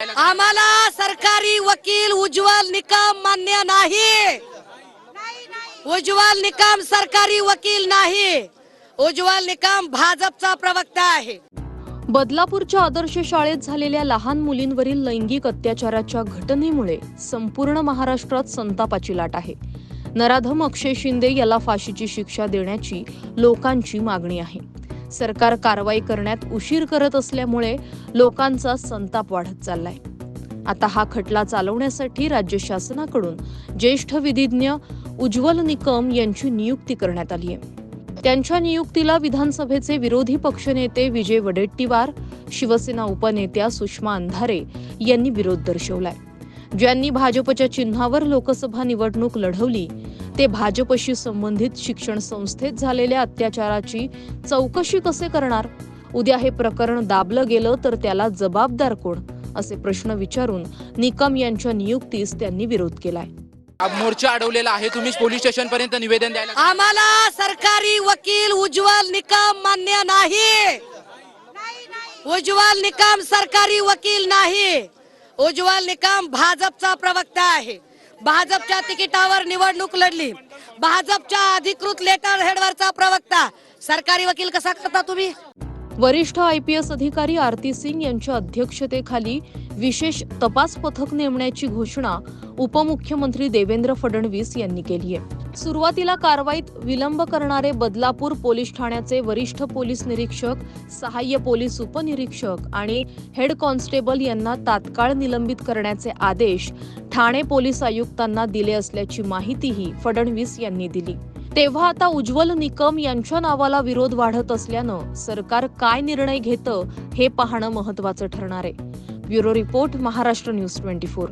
आम्हाला सरकारी वकील उज्ज्वल निकम मान्य नाही. उज्ज्वल निकम सरकारी वकील नाही. उज्ज्वल निकम भाजपचा प्रवक्ता आहे. बदलापूरच्या आदर्श शाळेत झालेल्या लहान मुलींवरील लैंगिक अत्याचाराच्या घटनेमुळे संपूर्ण महाराष्ट्रात संतापाची लाट आहे. नराधम अक्षय शिंदे याला फाशीची शिक्षा देण्याची लोकांची मागणी आहे. सरकार कारवाई करण्यात उशीर करत असल्यामुळे लोकांचा संताप वाढत चाललाय. आता हा खटला चालवण्यासाठी राज्य शासनाकडून ज्येष्ठ विधिज्ञ उज्ज्वल निकम यांची नियुक्ती करण्यात आली आहे त्यांच्या नियुक्तीला विधानसभेचे विरोधी पक्षनेते विजय वडेट्टीवार शिवसेना उपनेत्या सुषमा अंधारे यांनी विरोध दर्शवलाय. ज्यांनी भाजपच्या चिन्हावर लोकसभा निवडणूक लढवली. ते भाजपशी संबंधित शिक्षण संस्थेत झालेल्या अत्याचाराची चौकशी कसे करणार? उद्या हे प्रकरण दाबलं गेलं तर त्याला जबाबदार कोण? असे प्रश्न विचारून निकम यांच्या नियुक्तीस त्यांनी विरोध केलाय. मोर्चा अडवलेला आहे तुम्ही पोलीस स्टेशन पर्यंत निवेदन द्यायला आम्हाला सरकारी वकील उज्ज्वल निकम मान्य नाही. उज्ज्वल निकम सरकारी वकील नाही. उज्ज्वल निकम भाजपचा प्रवक्ता आहे. भाजपच्या तिकिटावर निवडणूक लढली. भाजपच्या अधिकृत लेटर हेडवरचा प्रवक्ता. सरकारी वकील कसा करता तुम्ही? वरिष्ठ आय पी एस अधिकारी आरती सिंग यांच्या अध्यक्षतेखाली विशेष तपास पथक नेमण्याची घोषणा उपमुख्यमंत्री देवेंद्र फडणवीस यांनी केली आहे. सुरुवातीला कारवाईत विलंब करणारे बदलापूर पोलीस ठाण्याचे वरिष्ठ पोलीस निरीक्षक सहाय्य पोलीस उपनिरीक्षक आणि हेड कॉन्स्टेबल यांना तात्काळ निलंबित करण्याचे आदेश ठाणे पोलीस आयुक्तांना दिले असल्याची माहितीही फडणवीस यांनी दिली. तेव्हा आता उज्ज्वल निकम यांच्या नावाला विरोध वाढत असल्यानं सरकार काय निर्णय घेतं हे पाहणं महत्वाचं ठरणार आहे. Bureau report Maharashtra news twenty four.